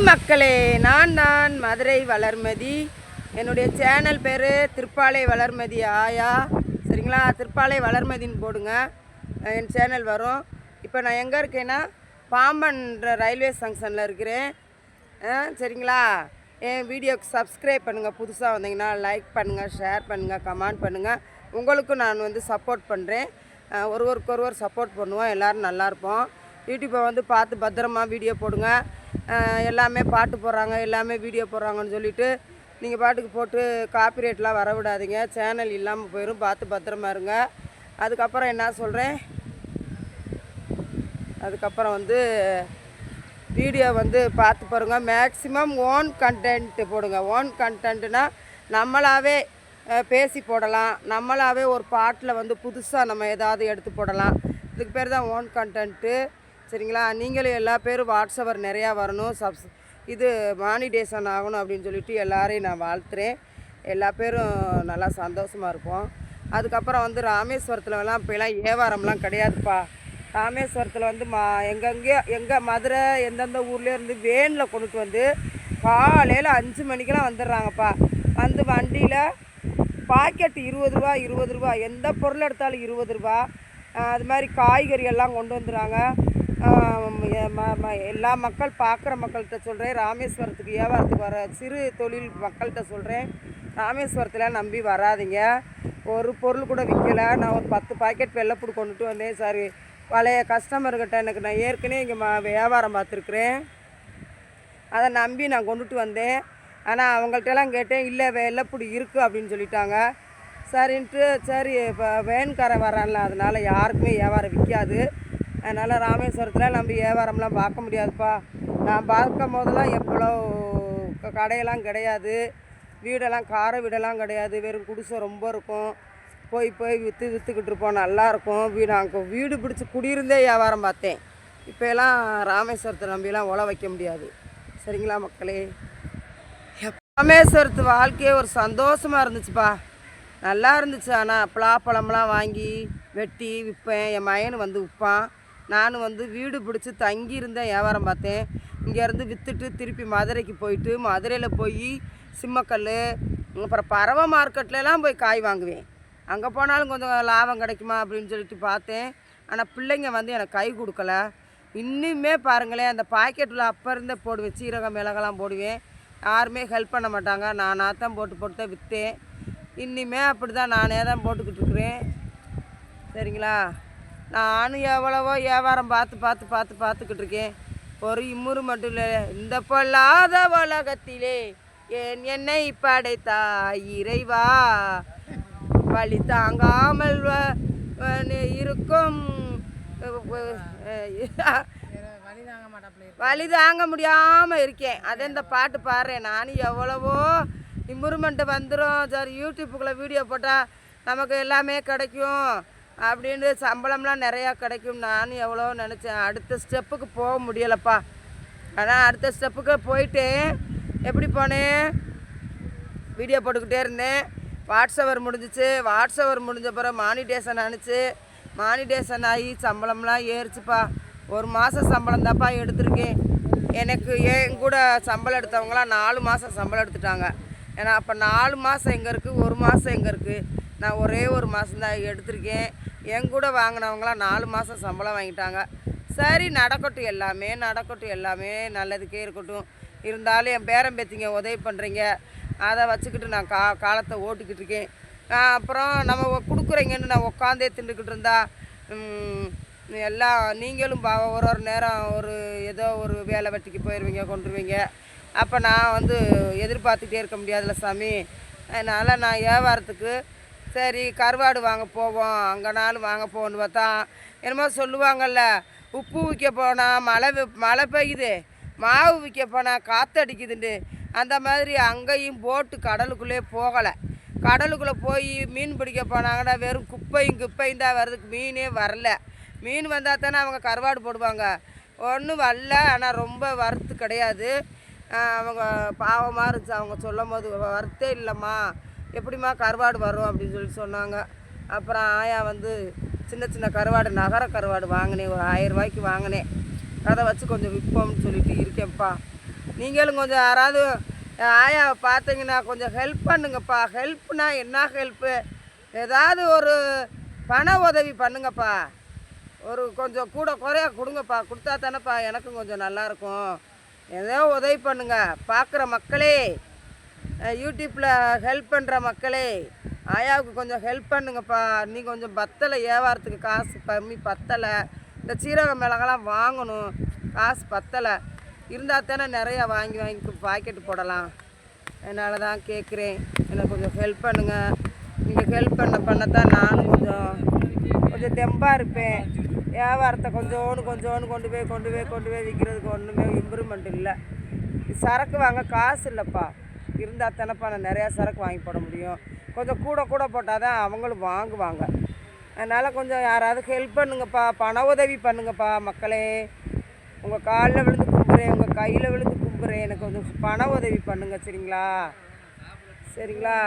மக்களே நான் தான் மதுரை வளர்மதி. என்னுடைய சேனல் பேர் திருப்பாலை வளர்மதி ஆயா. சரிங்களா? திருப்பாலை வளர்மதின்னு போடுங்க. என் சேனல் வரும். இப்போ நான் எங்கே இருக்கேன்னா பாம்பன்ற ரயில்வே ஜங்ஷனில் இருக்கிறேன். சரிங்களா? என் வீடியோக்கு சப்ஸ்கிரைப் பண்ணுங்கள் புதுசாக வந்தீங்கன்னா லைக் பண்ணுங்கள் ஷேர் பண்ணுங்கள் கமெண்ட் பண்ணுங்கள் உங்களுக்கும் நான் வந்து சப்போர்ட் பண்ணுறேன் ஒருவருக்கு ஒருவர் சப்போர்ட் பண்ணுவோம். எல்லோரும் நல்லாயிருப்போம் யூடியூப்பை வந்து பார்த்து பத்திரமா வீடியோ போடுங்க. எல்லாமே பாட்டு போடுறாங்க எல்லாமே வீடியோ போடுறாங்கன்னு சொல்லிட்டு நீங்கள் பாட்டுக்கு போட்டு காப்பிரைட்லாம் வர விடாதீங்க சேனல் இல்லாமல் போயிடும் பார்த்து பத்திரமா இருங்க. அதுக்கப்புறம் என்ன சொல்கிறேன் அதுக்கப்புறம் வந்து வீடியோ வந்து பார்த்து பாருங்கள் மேக்ஸிமம் ஓன் கண்டென்ட்டு போடுங்க. ஓன் கண்டென்ட்னா நம்மளாவே பேசி போடலாம். நம்மளாவே ஒரு பாட்டில் வந்து புதுசாக நம்ம ஏதாவது எடுத்து போடலாம். இதுக்கு பேர் தான் ஓன் கண்டென்ட்டு சரிங்களா? நீங்களும் எல்லா பேரும் வாட்ஸ்அவர் நிறையா வரணும். சப்ஸ் இது மானிடேஷன் ஆகணும் அப்படின்னு சொல்லிட்டு எல்லாரையும் நான் வாழ்த்துறேன். எல்லா பேரும் நல்லா சந்தோஷமாக இருப்போம். அதுக்கப்புறம் வந்து ராமேஸ்வரத்துலலாம் இப்போலாம் வியாபாரம்லாம் கிடையாதுப்பா. ராமேஸ்வரத்தில் வந்து மா எங்கெங்கே எங்கள் மதுரை எந்தெந்த ஊர்லேயே இருந்து வேனில் கொண்டுட்டு வந்து காலையில் அஞ்சு மணிக்கெலாம் வந்துடுறாங்கப்பா. வந்து வண்டியில் பாக்கெட் இருபது ரூபா இருபது ரூபா எந்த பொருள் எடுத்தாலும் இருபது ரூபா. அது மாதிரி காய்கறி எல்லாம் கொண்டு வந்துடுறாங்க. எல்லா மக்கள் பார்க்குற மக்கள்கிட்ட சொல்கிறேன் ராமேஸ்வரத்துக்கு வியாபாரத்துக்கு வர சிறு தொழில் மக்கள்கிட்ட சொல்கிறேன் ராமேஸ்வரத்தில் நம்பி வராதீங்க. ஒரு பொருள் கூட விற்கல நான் ஒரு பத்து பாக்கெட் வெள்ளைப்பூடு கொண்டுட்டு வந்தேன் சார். பழைய கஸ்டமர்கிட்ட எனக்கு நான் ஏற்கனவே இங்கே வியாபாரம் பார்த்துருக்குறேன். அதை நம்பி நான் கொண்டுட்டு வந்தேன். ஆனால் அவங்கள்ட்டெல்லாம் கேட்டேன் இல்லை வெள்ளைப்பூடி இருக்குது அப்படின்னு சொல்லிட்டாங்க. சரின்ட்டு சரி இப்போ வேன்காரன் வரான்ல அதனால் யாருக்குமே வியாபாரம் விற்காது அதனால் ராமேஸ்வரத்தில் நம்ம வியாபாரம்லாம் பார்க்க முடியாதுப்பா. நான் பார்க்கும் போதெல்லாம் எவ்வளோ கடையெல்லாம் கிடையாது. வீடெல்லாம் கார வீடெல்லாம் கிடையாது. வெறும் குடிசை ரொம்ப இருக்கும். போய் போய் விற்று விற்றுக்கிட்டு இருப்போம். நல்லாயிருக்கும் வீடு அங்கே வீடு பிடிச்சி குடியிருந்தே வியாபாரம் பார்த்தேன். இப்போ எல்லாம் ராமேஸ்வரத்தை நம்பிலாம் உழ வைக்க முடியாது. சரிங்களா மக்களே? ராமேஸ்வரத்து வாழ்க்கையே ஒரு சந்தோஷமாக இருந்துச்சுப்பா. நல்லா இருந்துச்சு. ஆனால் பலாப்பழம்லாம் வாங்கி வெட்டி விற்பேன். என் மயனு வந்து விற்பான். நானும் வந்து வீடு பிடிச்சி தங்கி இருந்தேன் வியாபாரம் பார்த்தேன். இங்கேருந்து விற்றுட்டு திருப்பி மதுரைக்கு போயிட்டு மதுரையில் போய் சிம்மக்கல் அப்புறம் பறவை மார்க்கெட்லலாம் போய் காய் வாங்குவேன். அங்கே போனாலும் கொஞ்சம் லாபம் கிடைக்குமா அப்படின்னு சொல்லிட்டு பார்த்தேன். ஆனால் பிள்ளைங்க வந்து எனக்கு கை கொடுக்கல. இன்னுமே பாருங்களேன் அந்த பாக்கெட்டில் அப்போ இருந்தே போடுவேன். சீரகம் மிளகெல்லாம் போடுவேன். யாருமே ஹெல்ப் பண்ண மாட்டாங்க. நானாக தான் போட்டு போட்டு தான் விற்றேன் இன்னிமே அப்படி தான் நானே தான் போட்டுக்கிட்டு இருக்கிறேன். சரிங்களா? நானும் எவ்வளவோ வியாபாரம் பார்த்து பார்த்து பார்த்து பார்த்துக்கிட்டு இருக்கேன். ஒரு இம்முறு மட்டும் இல்லை. இந்த பொல்லாத உலகத்திலே என் என்னை படைத்தா இறைவா? வழி தாங்காமல் இருக்கும். வழி தாங்க முடியாமல் இருக்கேன். அதே இந்த பாட்டு பாடுறேன். நானும் எவ்வளவோ இம்ப்ரூவ்மெண்ட்டு வந்துடும் சரி யூடியூப்புக்குள்ளே வீடியோ போட்டால் நமக்கு எல்லாமே கிடைக்கும். அப்படின்னு சம்பளம்லாம் நிறையா கிடைக்கும். நானும் எவ்வளோ நினச்சேன். அடுத்த ஸ்டெப்புக்கு போக முடியலப்பா. ஆனால் அடுத்த ஸ்டெப்புக்கு போயிட்டு எப்படி போனேன் வீடியோ போட்டுக்கிட்டே இருந்தேன். வாட்ஸ்அவர் முடிஞ்சிச்சு. வாட்ஸ்அவர் முடிஞ்ச பிறகு மானிடேஷன் அனுப்பிச்சு மானிடேஷன் ஆகி சம்பளம்லாம் ஏறிச்சுப்பா. ஒரு மாதம் சம்பளம் தான்ப்பா எடுத்திருக்கேன். எனக்கு என் கூட சம்பளம் எடுத்தவங்களாம் நாலு மாதம் சம்பளம் எடுத்துட்டாங்க. ஏன்னா அப்போ நாலு மாதம் எங்கே இருக்குது ஒரு மாதம் எங்கே இருக்குது நான் ஒரே ஒரு மாதம் தான் எடுத்திருக்கேன். என் கூட வாங்கினவங்களாம் நாலு மாதம் சம்பளம் வாங்கிட்டாங்க. சரி நடக்கட்டும் எல்லாமே நடக்கட்டும் எல்லாமே நல்லதுக்கே இருக்கட்டும். இருந்தாலும் என் பேரன் பேத்திங்க உதவி பண்ணுறீங்க அதை வச்சுக்கிட்டு நான் கா காலத்தை ஓட்டிக்கிட்டு இருக்கேன். அப்புறம் நம்ம கொடுக்குறீங்கன்னு நான் உட்காந்தே திண்டுக்கிட்டு இருந்தா எல்லாம் நீங்களும் பா ஒரு ஒரு நேரம் ஒரு ஏதோ ஒரு வேலை வெட்டிக்கு போயிடுவீங்க கொண்டுருவீங்க அப்போ நான் வந்து எதிர்பார்த்துட்டே இருக்க முடியாதுல்ல சாமி. அதனால் நான் வியாபாரத்துக்கு சரி கருவாடு வாங்க போவோம். அங்கேனாலும் வாங்க போகணுன்னு பார்த்தா என்னமோ சொல்லுவாங்கல்ல உப்பு விற்க போனால் மழை மழை பெய்யுது. மாவு விற்க போனால் காற்றடிக்குதுண்டு அந்த மாதிரி அங்கேயும் போட்டு கடலுக்குள்ளே போகலை. கடலுக்குள்ளே போய் மீன் பிடிக்க போனாங்கன்னா வெறும் குப்பையும் குப்பையும் தான் வர்றதுக்கு மீனே வரல. மீன் வந்தால் தானே அவங்க கருவாடு போடுவாங்க. ஒன்றும் வரல ஆனால் ரொம்ப வரத்து கிடையாது. அவங்க பாவமாக இருந்துச்சு. அவங்க சொல்லும் போது வரத்தே இல்லைம்மா. எப்படிம்மா கருவாடு வரும் அப்படின்னு சொல்லி சொன்னாங்க. அப்புறம் ஆயா வந்து சின்ன சின்ன கருவாடு நகர கருவாடு வாங்கினேன். ஒரு ஆயிரம் ரூபாய்க்கு வாங்கினேன். அதை வச்சு கொஞ்சம் விற்போம்னு சொல்லிட்டு இருக்கேன்ப்பா. நீங்களும் கொஞ்சம் யாராவது ஆயாவை பார்த்தீங்கன்னா கொஞ்சம் ஹெல்ப் பண்ணுங்கப்பா. ஹெல்ப்னா என்ன ஹெல்ப்பு ஏதாவது ஒரு பண உதவி பண்ணுங்கப்பா. ஒரு கொஞ்சம் கூட குறையா கொடுங்கப்பா. கொடுத்தா தானேப்பா எனக்கும் கொஞ்சம் நல்லாயிருக்கும் ஏதோ உதவி பண்ணுங்க. பார்க்குற மக்களே. யூடியூப்பில் ஹெல்ப் பண்ணுற மக்களே ஆயாவுக்கு கொஞ்சம் ஹெல்ப் பண்ணுங்கப்பா. நீ கொஞ்சம் பத்தலை வியாபாரத்துக்கு காசு கம்மி பத்தலை. இந்த சீரக மிளகெல்லாம் வாங்கணும் காசு பத்தலை. இருந்தால் தானே நிறையா வாங்கி வாங்கி பாக்கெட்டு போடலாம். அதனால தான் கேட்குறேன். எனக்கு கொஞ்சம் ஹெல்ப் பண்ணுங்கள் நீங்கள் ஹெல்ப் பண்ண பண்ணத்தான் நானும் கொஞ்சம் கொஞ்சம் தெம்பாக இருப்பேன். வியாபாரத்தை கொஞ்சோன்னு கொஞ்சோன்னு கொண்டு போய் கொண்டு போய் கொண்டு போய் விற்கிறதுக்கு ஒன்றுமே இம்ப்ரூவ்மெண்ட் இல்லை. சரக்கு வாங்க காசு இல்லைப்பா. இருந்தால் தானேப்பா நான் நிறையா சரக்கு வாங்கி போட முடியும். கொஞ்சம் கூட கூட போட்டால் தான் அவங்களும் வாங்குவாங்க. அதனால் கொஞ்சம் யாராவது ஹெல்ப் பண்ணுங்கப்பா பண உதவி பண்ணுங்கப்பா மக்களே. உங்கள் காலில் விழுந்து கும்புறேன் உங்கள் கையில் விழுந்து கும்புறேன். எனக்கு கொஞ்சம் பண உதவி பண்ணுங்க சரிங்களா? சரிங்களா?